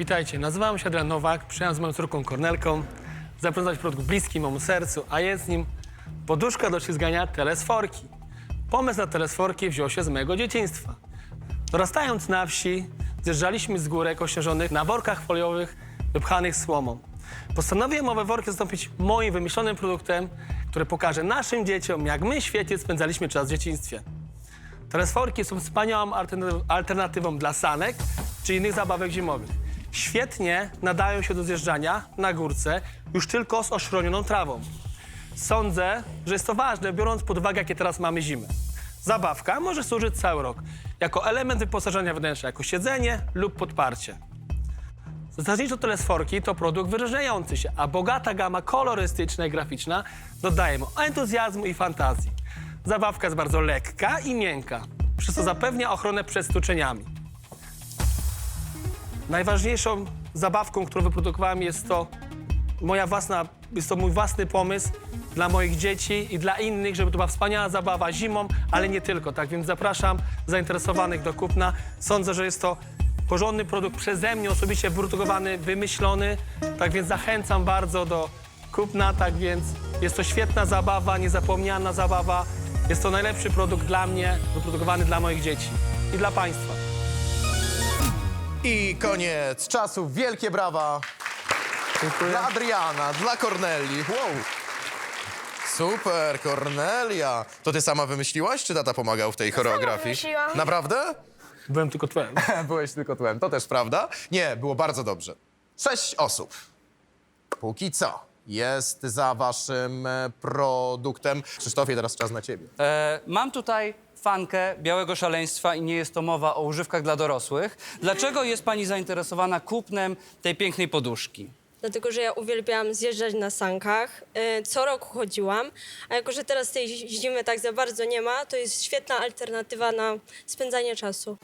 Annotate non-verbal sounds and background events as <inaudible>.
Witajcie, nazywam się Adrian Nowak, przyjechałem z moją córką Kornelką zaprezentować produkt bliski memu sercu, a jest nim poduszka do ślizgania telesforki. Pomysł na telesforki wziął się z mojego dzieciństwa. Dorastając na wsi, zjeżdżaliśmy z górek ościeżonych na workach foliowych wypchanych słomą. Postanowiłem owe worki zastąpić moim wymyślonym produktem, który pokaże naszym dzieciom, jak my świetnie spędzaliśmy czas w dzieciństwie. Telesforki są wspaniałą alternaty- alternatywą dla sanek czy innych zabawek zimowych. Świetnie nadają się do zjeżdżania na górce już tylko z oszronioną trawą. Sądzę, że jest to ważne, biorąc pod uwagę, jakie teraz mamy zimy. Zabawka może służyć cały rok jako element wyposażenia wnętrza, jako siedzenie lub podparcie. Zasadniczo telesforki to produkt wyróżniający się, a bogata gama kolorystyczna i graficzna dodaje mu entuzjazmu i fantazji. Zabawka jest bardzo lekka i miękka, przez co zapewnia ochronę przed stuczeniami. Najważniejszą zabawką, którą wyprodukowałem jest to moja własna, jest to mój własny pomysł dla moich dzieci i dla innych, żeby to była wspaniała zabawa zimą, ale nie tylko. Tak więc zapraszam zainteresowanych do kupna. Sądzę, że jest to porządny produkt przeze mnie osobiście wyprodukowany, wymyślony. Tak więc zachęcam bardzo do kupna. Tak więc jest to świetna zabawa, niezapomniana zabawa. Jest to najlepszy produkt dla mnie, wyprodukowany dla moich dzieci i dla Państwa. I koniec czasu. Wielkie brawa Dziękuję. dla Adriana, dla Korneli. Wow. Super, Kornelia. To ty sama wymyśliłaś, czy tata pomagał w tej choreografii? wymyśliłam. Naprawdę? Byłem tylko tłem. <laughs> Byłeś tylko tłem, to też prawda. Nie, było bardzo dobrze. Sześć osób. Póki co jest za waszym e, produktem. Krzysztofie, teraz czas na ciebie. E, mam tutaj fankę białego szaleństwa i nie jest to mowa o używkach dla dorosłych. Dlaczego jest pani zainteresowana kupnem tej pięknej poduszki? Dlatego, że ja uwielbiałam zjeżdżać na sankach. E, Co roku chodziłam, a jako, że teraz tej zimy tak za bardzo nie ma, to jest świetna alternatywa na spędzanie czasu.